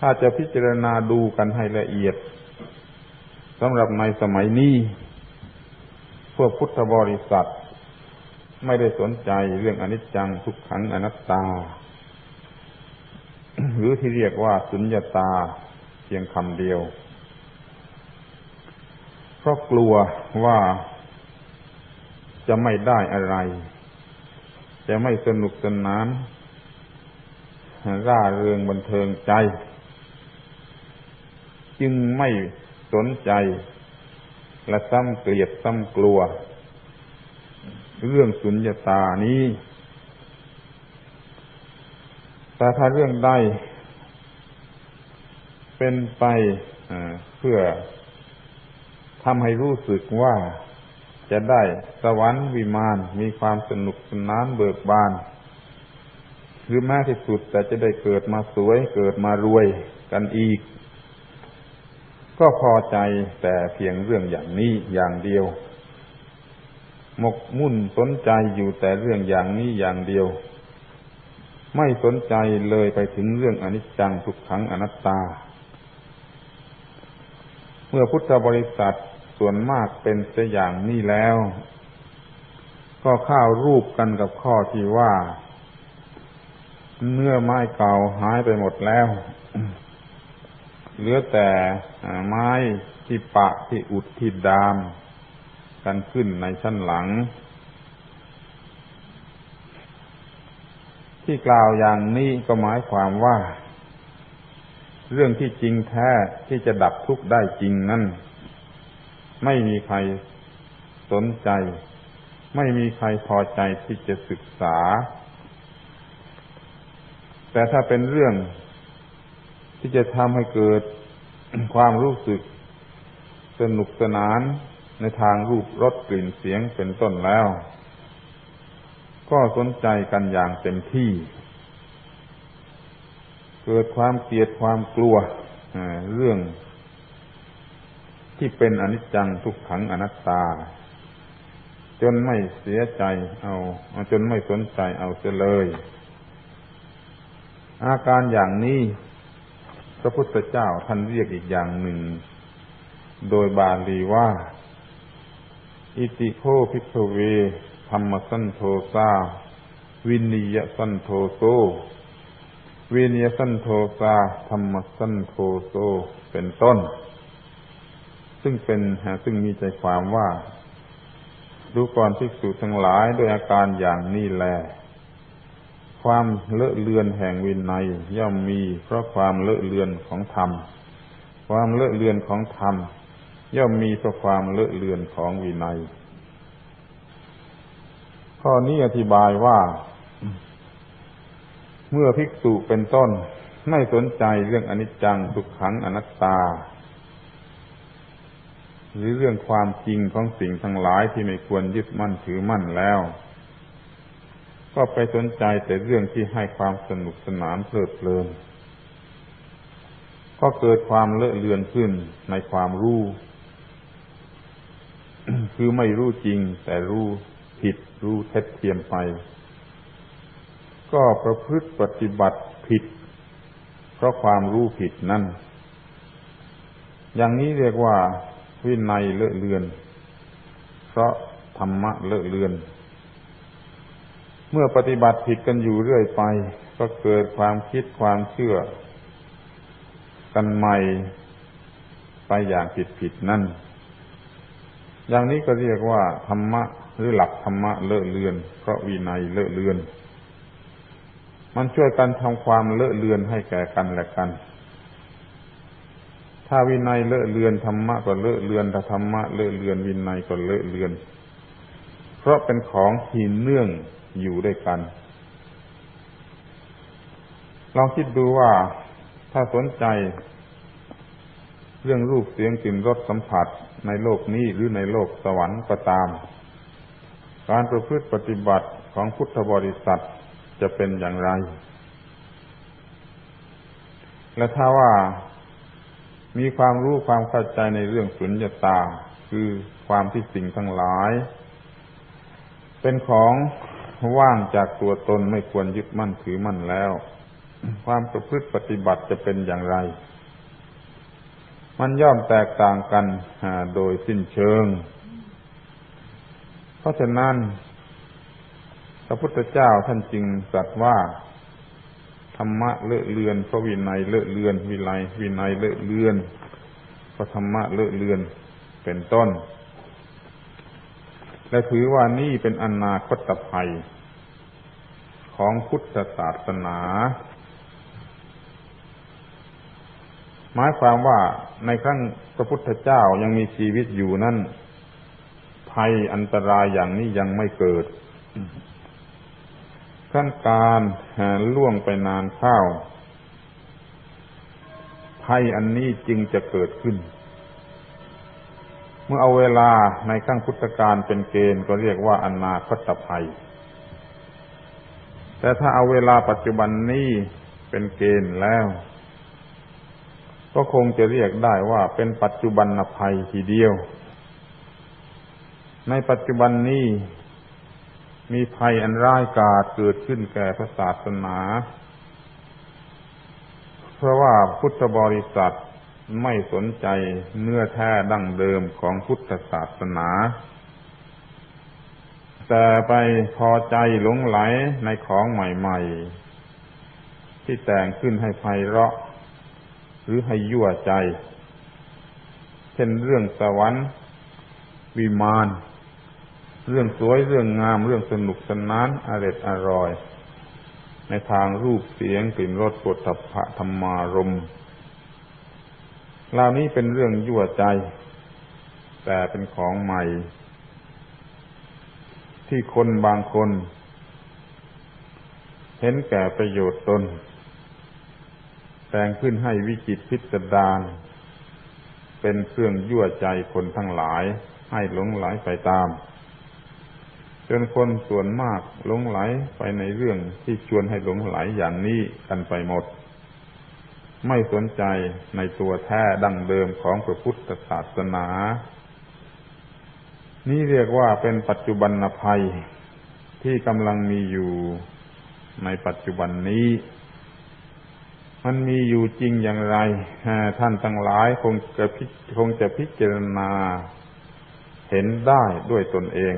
ถ้าจะพิจารณาดูกันให้ละเอียดสำหรับในสมัยนี้พวกพุทธบริษัท ไม่ได้สนใจเรื่องอนิจจังทุกขังอนัตตา หรือที่เรียกว่าสุญญาตาเพียงคำเดียว เพราะกลัวว่าจะไม่ได้อะไร จะไม่สนุกสนานร่าเริงบันเทิงใจ จึงไม่สนใจ และซ้ำเกลียดซ้ำกลัว เรื่องสุญญตานี้ แต่ถ้าเรื่องใดเป็นไปเพื่อทำให้รู้สึกว่าจะได้สวรรค์วิมานมีความสนุกสนานเบิกบานหรือแม้ที่สุดแต่จะได้เกิดมาสวยเกิดมารวยกันอีก ก็พอใจแต่เพียงเรื่องอย่างนี้อย่างเดียว หมกมุ่นสนใจอยู่แต่เรื่องอย่างนี้อย่างเดียว ไม่สนใจเลยไปถึงเรื่องอนิจจังทุกขังอนัตตา เมื่อพุทธบริษัทส่วนมากเป็นเสียอย่างนี้แล้ว ก็เข้ารูปกันกับข้อที่ว่า เนื้อไม้เก่าหายไปหมดแล้ว เหลือแต่ไม้ที่ปะที่อุดที่ดาม กันขึ้นในชั้นหลัง ที่กล่าวอย่างนี้ก็หมายความว่า เรื่องที่จริงแท้ที่จะดับทุกข์ได้จริงนั้นไม่มีใครสนใจ ไม่มีใครพอใจที่จะศึกษา แต่ถ้าเป็นเรื่อง ที่จะทำให้เกิดความรู้สึกสนุกสนานในทางรูปรสกลิ่นเสียงเป็นต้นแล้ว ก็สนใจกันอย่างเต็มที่ เกิดความเกลียดความกลัวเรื่อง ที่เป็นอนิจจังทุกขังอนัตตา จนไม่เสียใจเอาจนไม่สนใจเอาเสียเลย อาการอย่างนี้ ระพุทธเจ้าท่านเรียกอีกอย่างหนึ่ง โดยบาลีว่า อิติโคพิทเว ธรรมสันโทซาวินิยสันโทโซวินิยสันโทซาธรรมสันโทโซเป็นต้น ซึ่งเป็นซึ่งมีใจความว่า ดูก่อนภิกษุทั้งหลายด้วยอาการอย่างนี้แล ความเลอะเลือนแห่งวินัยย่อมมี เพราะความเลอะเลือนของธรรม ความเลอะเลือนของธรรม ย่อมมีเพราะความเลอะเลือนของวินัย ข้อนี้อธิบายว่า เมื่อภิกษุเป็นต้นไม่สนใจเรื่องอนิจจังทุกขังอนัตตา หรือเรื่องความจริงของสิ่งทั้งหลายที่ไม่ควรยึดมั่นถือมั่นแล้ว ก็ไปสนใจแต่เรื่องที่ให้ความสนุกสนานเพลิดเพลิน ก็เกิดความเลอะเลือนขึ้นในความรู้ คือไม่รู้จริง แต่รู้ผิดรู้เท็จเทียมไป ก็ประพฤติปฏิบัติผิด เพราะความรู้ผิดนั่น อย่างนี้เรียกว่าวินัยเลอะเลือน เพราะธรรมะเลอะเลือน เมื่อปฏิบัติผิดกันอยู่เรื่อยไป ก็เกิดความคิดความเชื่อ กันใหม่ไปอย่างผิดผิดนั่น อย่างนี้ก็เรียกว่าธรรมะหรือหลักธรรมะเลอะเลือน เพราะวินัยเลอะเลือน มันช่วยกันทำความเลอะเลือนให้แก่กันและกัน ถ้าวินัยเลอะเลือนธรรมะก็เลอะเลือนถ้าธรรมะเลอะเลือนวินัยก็เลอะเลือน เพราะเป็นของที่เนื่อง อยู่ด้วยกัน ลองคิดดูว่าถ้าสนใจ เรื่องรูปเสียงกลิ่นรสสัมผัสในโลกนี้หรือในโลกสวรรค์ก็ตาม การประพฤติปฏิบัติของพุทธบริษัทจะเป็นอย่างไร และถ้าว่ามีความรู้ความเข้าใจในเรื่องสุญญตา คือความที่สิ่งทั้งหลาย เป็นของ ว่างจากตัวตนไม่ควรยึดมั่นถือมั่นแล้ว ความประพฤติปฏิบัติจะเป็นอย่างไร มันย่อมแตกต่างกันโดยสิ้นเชิง เพราะฉะนั้น พระพุทธเจ้าท่านจึงตรัสว่าธรรมะเลอะเลือนพระวินัยเลอะเลือน วิไลวินัยเลอะเลือนพระธรรมะเลอะเลือนเป็นต้น และถือว่านี่เป็นอนาคตภัย ของพุทธศาสนา หมายความว่าในครั้งพระพุทธเจ้ายังมีชีวิตอยู่นั่น ภัยอันตรายอย่างนี้ยังไม่เกิดขั้นการล่วงไปนานข้าวภัยอันนี้จึงจะเกิดขึ้น เมื่อเอาเวลาในขั้งพุทธการเป็นเกณฑ์ก็เรียกว่าอนาคตภัย แต่ถ้าเอาเวลาปัจจุบันนี้เป็นเกณฑ์แล้ว ก็คงจะเรียกได้ว่าเป็นปัจจุบันภัยทีเดียว ในปัจจุบันนี้มีภัยอันร้ายกาจเกิดขึ้นแก่พระศาสนา เพราะว่าพุทธบริษัท ไม่สนใจเนื้อแท้ดั้งเดิมของพุทธศาสนา แต่ไปพอใจหลงไหลในของใหม่ๆ ที่แต่งขึ้นให้ไพเราะ หรือให้ยั่วใจ เช่นเรื่องสวรรค์ วิมาน เรื่องสวยเรื่องงามเรื่องสนุกสนานอร็ดอร่อย ในทางรูปเสียงกลิ่นรสปุถะธรรมารมเหล่านี้เป็นเรื่องยั่วใจ แต่เป็นของใหม่ ที่คนบางคน เห็นแก่ประโยชน์ตน แต่งขึ้นให้วิจิตพิสดารเป็นเครื่องยั่วใจคนทั้งหลายให้หลงไหลไปตาม จนคนส่วนมากหลงไหลไปในเรื่องที่ชวนให้หลงไหลอย่างนี้กันไปหมด ไม่สนใจในตัวแท้ดั้งเดิมของพระพุทธศาสนา นี่เรียกว่าเป็นปัจจุบันภัยที่กำลังมีอยู่ในปัจจุบันนี้ มันมีอยู่จริงอย่างไร ท่านทั้งหลายคงจะคงจะพิจารณา เห็นได้ด้วยตนเอง